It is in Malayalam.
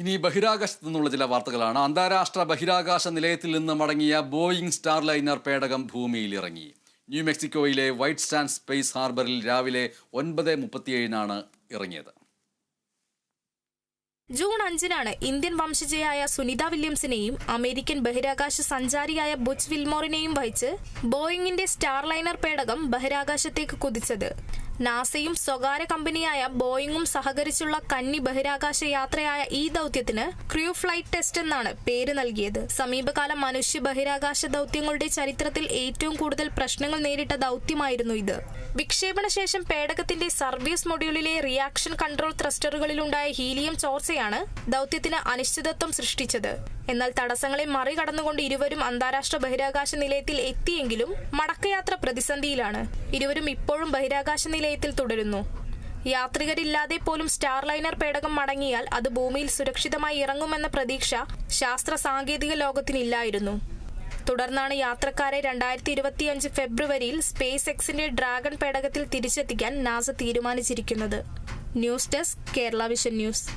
ഇനി ബഹിരാകാശത്തു നിന്നുള്ള ചില വാർത്തകളാണ്. അന്താരാഷ്ട്ര ബഹിരാകാശ നിലയത്തിൽ നിന്ന് മടങ്ങിയ ബോയിങ് സ്റ്റാർലൈനർ പേടകം ഭൂമിയിൽ ഇറങ്ങി ന്യൂ മെക്സിക്കോയിലെ വൈറ്റ് സാൻഡ് സ്പേസ് ഹാർബറിൽ രാവിലെ ഒൻപത് മുപ്പത്തിയേഴിനാണ് ഇറങ്ങിയത്. ജൂൺ അഞ്ചിനാണ് ഇന്ത്യൻ വംശജയായ സുനിത വില്യംസിനെയും അമേരിക്കൻ ബഹിരാകാശ സഞ്ചാരിയായ ബുച്ച് വിൽമോറിനെയും വഹിച്ച് ബോയിങ്ങിന്റെ സ്റ്റാർലൈനർ പേടകം ബഹിരാകാശത്തേക്ക് കുതിച്ചത്. നാസയും സ്വകാര്യ കമ്പനിയായ ബോയിങ്ങും സഹകരിച്ചുള്ള കന്നി ബഹിരാകാശ യാത്രയായ ഈ ദൌത്യത്തിന് ക്രൂ ഫ്ലൈറ്റ് ടെസ്റ്റ് എന്നാണ് പേര് നൽകിയത്. സമീപകാല മനുഷ്യ ബഹിരാകാശ ദൌത്യങ്ങളുടെ ചരിത്രത്തിൽ ഏറ്റവും കൂടുതൽ പ്രശ്നങ്ങൾ നേരിട്ട ദൌത്യമായിരുന്നു ഇത്. വിക്ഷേപണ ശേഷം പേടകത്തിന്റെ സർവീസ് മൊഡ്യൂളിലെ റിയാക്ഷൻ കൺട്രോൾ ത്രസ്റ്ററുകളിലുണ്ടായ ഹീലിയം ചോർച്ചയാണ് ദൌത്യത്തിന് അനിശ്ചിതത്വം സൃഷ്ടിച്ചത്. എന്നാൽ തടസ്സങ്ങളെ മറികടന്നുകൊണ്ട് ഇരുവരും അന്താരാഷ്ട്ര ബഹിരാകാശ നിലയത്തിൽ എത്തിയെങ്കിലും മടക്കയാത്ര പ്രതിസന്ധിയിലാണ്. ഇരുവരും ഇപ്പോഴും ബഹിരാകാശ നിലയത്തിൽ തുടരുന്നു. യാത്രികരില്ലാതെ പോലും സ്റ്റാർലൈനർ പേടകം മടങ്ങിയാൽ അത് ഭൂമിയിൽ സുരക്ഷിതമായി ഇറങ്ങുമെന്ന പ്രതീക്ഷ ശാസ്ത്ര സാങ്കേതിക ലോകത്തിനില്ലായിരുന്നു. തുടർന്നാണ് യാത്രക്കാരെ രണ്ടായിരത്തി ഇരുപത്തിയഞ്ച് ഫെബ്രുവരിയിൽ സ്പേസ് എക്സിന്റെ ഡ്രാഗൺ പേടകത്തിൽ തിരിച്ചെത്തിക്കാൻ നാസ തീരുമാനിച്ചിരിക്കുന്നത്. News desk Kerala vision news.